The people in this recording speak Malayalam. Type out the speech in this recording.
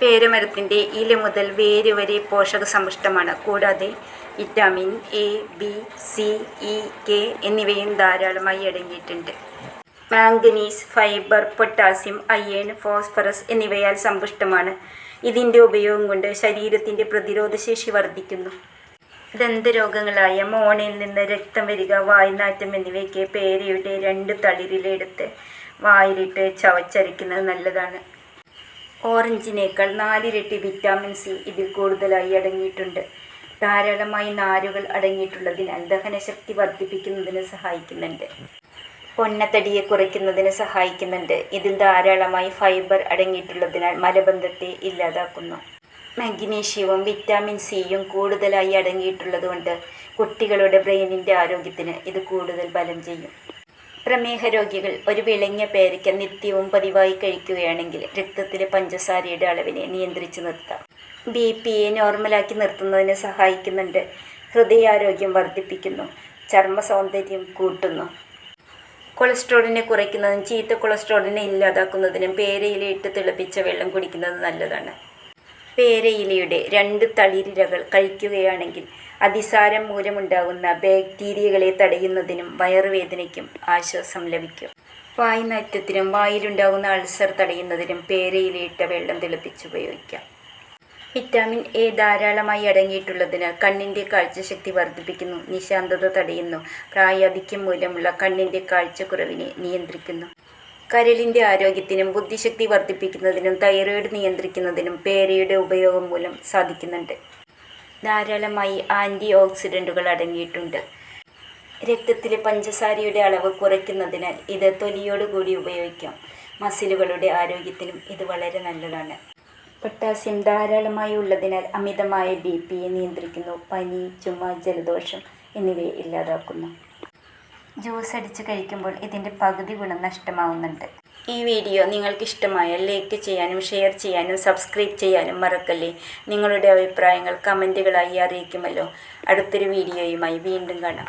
പേരമരത്തിന്റെ ഇല മുതൽ വേര് വരെ പോഷകസമ്പുഷ്ടമാണ്. കൂടാതെ vitamin A B C E K എന്നിവയും ധാരാളമായി അടങ്ങിയിട്ടുണ്ട്. Manganese fibre potassium iron phosphorus എന്നിവയാൽ സമ്പുഷ്ടമാണ്. ഇതിന്റെ ഉപയോഗം കൊണ്ട് ശരീരത്തിന്റെ പ്രതിരോധശേഷി വർദ്ധിക്കുന്നു. ദന്തരോഗങ്ങളായ മോണയിൽ നിന്ന് രക്തം വരിക വായ്നാറ്റം എന്നിവയ്ക്ക് പേരയുടെ രണ്ട് തളിരിലെടുത്ത് വായിലിട്ട് ചവച്ചരയ്ക്കുന്നത് നല്ലതാണ്. ഓറഞ്ചിനേക്കാൾ നാലിരട്ടി വിറ്റാമിൻ സി ഇതിൽ കൂടുതലായി അടങ്ങിയിട്ടുണ്ട്. ധാരാളമായി നാരുകൾ അടങ്ങിയിട്ടുള്ളതിനാൽ ദഹനശക്തി വർദ്ധിപ്പിക്കുന്നതിന് സഹായിക്കുന്നുണ്ട്. പൊന്നത്തടിയെ കുറയ്ക്കുന്നതിന് സഹായിക്കുന്നുണ്ട്. ഇതിൽ ധാരാളമായി ഫൈബർ അടങ്ങിയിട്ടുള്ളതിനാൽ മലബന്ധത്തെ ഇല്ലാതാക്കുന്നു. മഗ്നീഷ്യവും വിറ്റാമിൻ സിയും കൂടുതലായി അടങ്ങിയിട്ടുള്ളതുകൊണ്ട് കുട്ടികളുടെ ബ്രെയിനിന്റെ ആരോഗ്യത്തിന് ഇത് കൂടുതൽ ബലം ചെയ്യും. പ്രമേഹ രോഗികൾ ഒരു വിളഞ്ഞ പേരയ്ക്ക നിത്യവും പതിവായി കഴിക്കുകയാണെങ്കിൽ രക്തത്തിലെ പഞ്ചസാരയുടെ അളവിനെ നിയന്ത്രിച്ചു നിർത്താം. ബി പിയെ നോർമലാക്കി നിർത്തുന്നതിന് സഹായിക്കുന്നുണ്ട്. ഹൃദയാരോഗ്യം വർദ്ധിപ്പിക്കുന്നു. ചർമ്മ സൗന്ദര്യം കൂട്ടുന്നു. കൊളസ്ട്രോളിനെ കുറയ്ക്കുന്നതിനും ചീത്ത കൊളസ്ട്രോളിനെ ഇല്ലാതാക്കുന്നതിനും പേരയിലിട്ട് തിളപ്പിച്ച വെള്ളം കുടിക്കുന്നത് നല്ലതാണ്. പേരയിലയുടെ രണ്ട് തളിരിലകൾ കഴിക്കുകയാണെങ്കിൽ അതിസാരം മൂലമുണ്ടാകുന്ന ബാക്ടീരിയകളെ തടയുന്നതിനും വയറുവേദനയ്ക്കും ആശ്വാസം ലഭിക്കും. വായുനാറ്റത്തിനും വായിലുണ്ടാകുന്ന അൾസർ തടയുന്നതിനും പേരയിലയിട്ട വെള്ളം തിളപ്പിച്ച് ഉപയോഗിക്കാം. വിറ്റാമിൻ എ ധാരാളമായി അടങ്ങിയിട്ടുള്ളതിനാൽ കണ്ണിന്റെ കാഴ്ചശക്തി വർദ്ധിപ്പിക്കുന്നു നിശാന്തത തടയുന്നു പ്രായാധിക്യം മൂലമുള്ള കണ്ണിന്റെ കാഴ്ചക്കുറവിനെ നിയന്ത്രിക്കുന്നു. കരളിന്റെ ആരോഗ്യത്തിനും ബുദ്ധിശക്തി വർദ്ധിപ്പിക്കുന്നതിനും തൈറോയ്ഡ് നിയന്ത്രിക്കുന്നതിനും പേരയുടെ ഉപയോഗം മൂലം സാധിക്കുന്നുണ്ട്. ധാരാളമായി ആന്റി ഓക്സിഡന്റുകൾ അടങ്ങിയിട്ടുണ്ട്. രക്തത്തിലെ പഞ്ചസാരയുടെ അളവ് കുറയ്ക്കുന്നതിനാൽ ഇത് തൊലിയോടുകൂടി ഉപയോഗിക്കാം. മസിലുകളുടെ ആരോഗ്യത്തിനും ഇത് വളരെ നല്ലതാണ്. പൊട്ടാസ്യം ധാരാളമായി ഉള്ളതിനാൽ അമിതമായ ബി പിയെ നിയന്ത്രിക്കുന്നു. പനി ചുമ ജലദോഷം എന്നിവയെ ഇല്ലാതാക്കുന്നു. ജ്യൂസ് അടിച്ച് കഴിക്കുമ്പോൾ ഇതിന്റെ പകുതി ഗുണം നഷ്ടമാവുന്നുണ്ട്. ഈ വീഡിയോ നിങ്ങൾക്ക് ഇഷ്ടമായാൽ ലൈക്ക് ചെയ്യാനും ഷെയർ ചെയ്യാനും സബ്സ്ക്രൈബ് ചെയ്യാനും മറക്കല്ലേ? നിങ്ങളുടെ അഭിപ്രായങ്ങൾ കമന്റുകളായി അറിയിക്കുമല്ലോ. അടുത്തൊരു വീഡിയോയുമായി വീണ്ടും കാണാം.